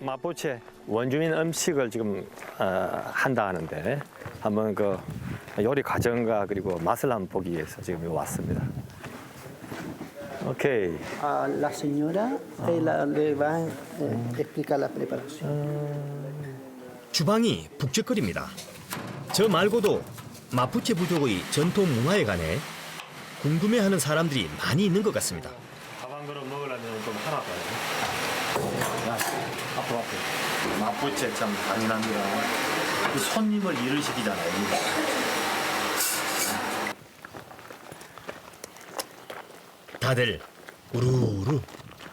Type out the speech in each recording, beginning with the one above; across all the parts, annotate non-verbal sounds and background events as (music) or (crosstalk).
마포체 원주민 음식을 지금 어, 한다 하는데 한번 그 요리 과정과 그리고 맛을 한번 보기 위해서 지금 여기 왔습니다. 오케이. A la señora ella le va a eh, explicar la preparación. 주방이 북적거립니다. 저 말고도 마푸체 부족의 전통 문화에 관해 궁금해하는 사람들이 많이 있는 것 같습니다. 밥한 그릇 먹으려면 좀 하나 더야 앞으로 앞으로. 마포체 참 잔인합니다. 그 손님을 일을 시키잖아요. 다들 우르르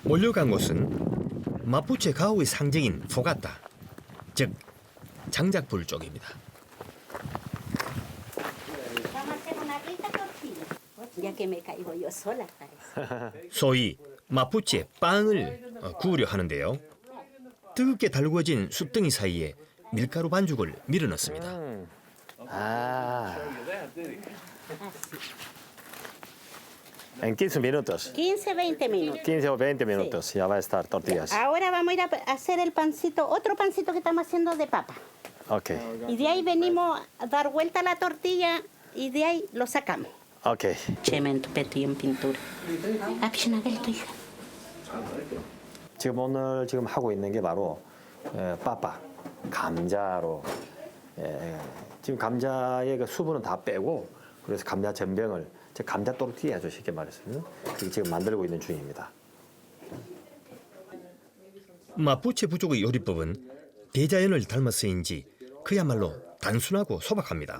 몰려간 곳은 마푸체 가옥의 상징인 포가타, 즉 장작불 쪽입니다. (laughs) 소위 마푸체 빵을 어, 구우려 하는데요. 뜨겁게 달구어진 숯등이 사이에 밀가루 반죽을 밀어 넣습니다. 아. En 15 minutos, 15, 20 minutos. 15 o 20 minutos ya va a estar tortillas. Ahora vamos a ir a hacer el pancito, otro pancito que estamos haciendo de papa. Ok, Y de ahí venimos a dar vuelta a la tortilla y de ahí lo sacamos. ok. Cemento, petri en pintura. Action tu hija. 지금 오늘 지금 하고 있는 게 바로 에, 빠빠 감자로 에, 지금 감자의 그 수분은 다 빼고 그래서 감자 전병을 즉 감자 또르티아죠 쉽게 말해서는 그게 지금 만들고 있는 중입니다. 마푸체 부족의 요리법은 대자연을 닮아서인지 그야말로 단순하고 소박합니다.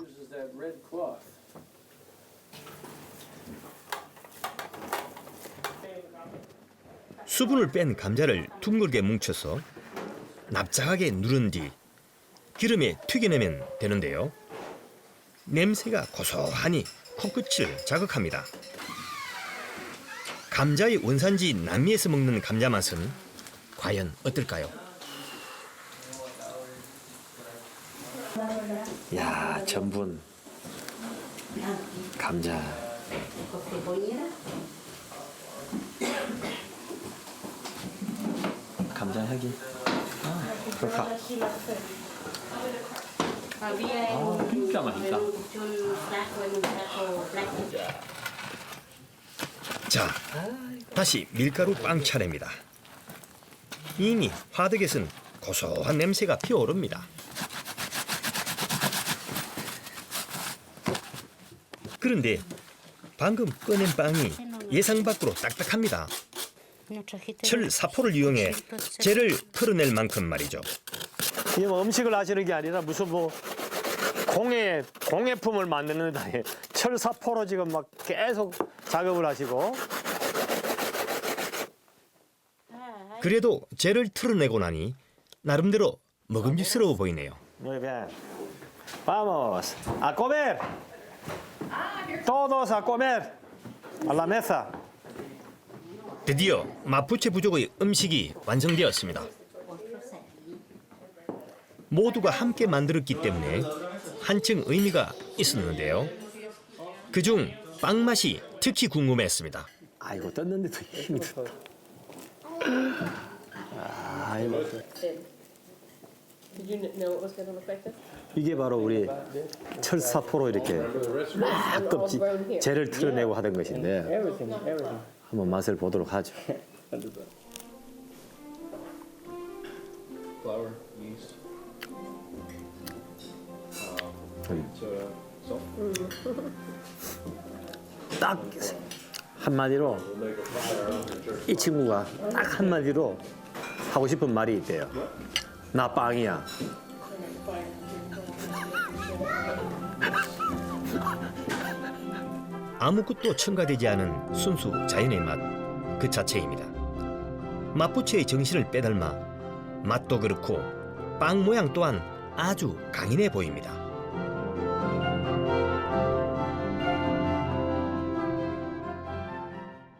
수분을 뺀 감자를 둥글게 뭉쳐서 납작하게 누른 뒤 기름에 튀겨내면 되는데요. 냄새가 고소하니 코끝을 자극합니다. 감자의 원산지 남미에서 먹는 감자 맛은 과연 어떨까요? 야 전분 감자 감자 향이 아, 좋다. 진짜 맛있다. 자, 다시 밀가루 빵 차례입니다. 이미 화덕에선 고소한 냄새가 피어오릅니다. 그런데 방금 꺼낸 빵이 예상 밖으로 딱딱합니다. 철 사포를 이용해 젤을 털어낼 만큼 말이죠. 이게 뭐 음식을 하시는 게 아니라 무슨 뭐 공예 공예품을 만드는 다니 철사포로 지금 막 계속 작업을 하시고 그래도 젤을 털어내고 나니 나름대로 먹음직스러워 보이네요. Muy bien. Vamos a comer. Todos a comer. A la mesa. 드디어 마푸체 부족의 음식이 완성되었습니다. 모두가 함께 만들었기 때문에 한층 의미가 있었는데요. 그중 빵 맛이 특히 궁금했습니다. 아이고 떴는데도 힘이 들다. 아, 이거 Did? 이게 바로 우리 철사포로 이렇게 막 껍질 젤을 털어내고 하던 것인데. 한번 맛을 보도록 하죠. Flour, yeast. So, salt. 딱 한마디로 이 친구가 딱 한마디로 하고 싶은 말이 있대요. 나 빵이야. 아무것도 첨가되지 않은 순수 자연의 맛 그 자체입니다. 마푸체의 정신을 빼닮아 맛도 그렇고 빵 모양 또한 아주 강인해 보입니다.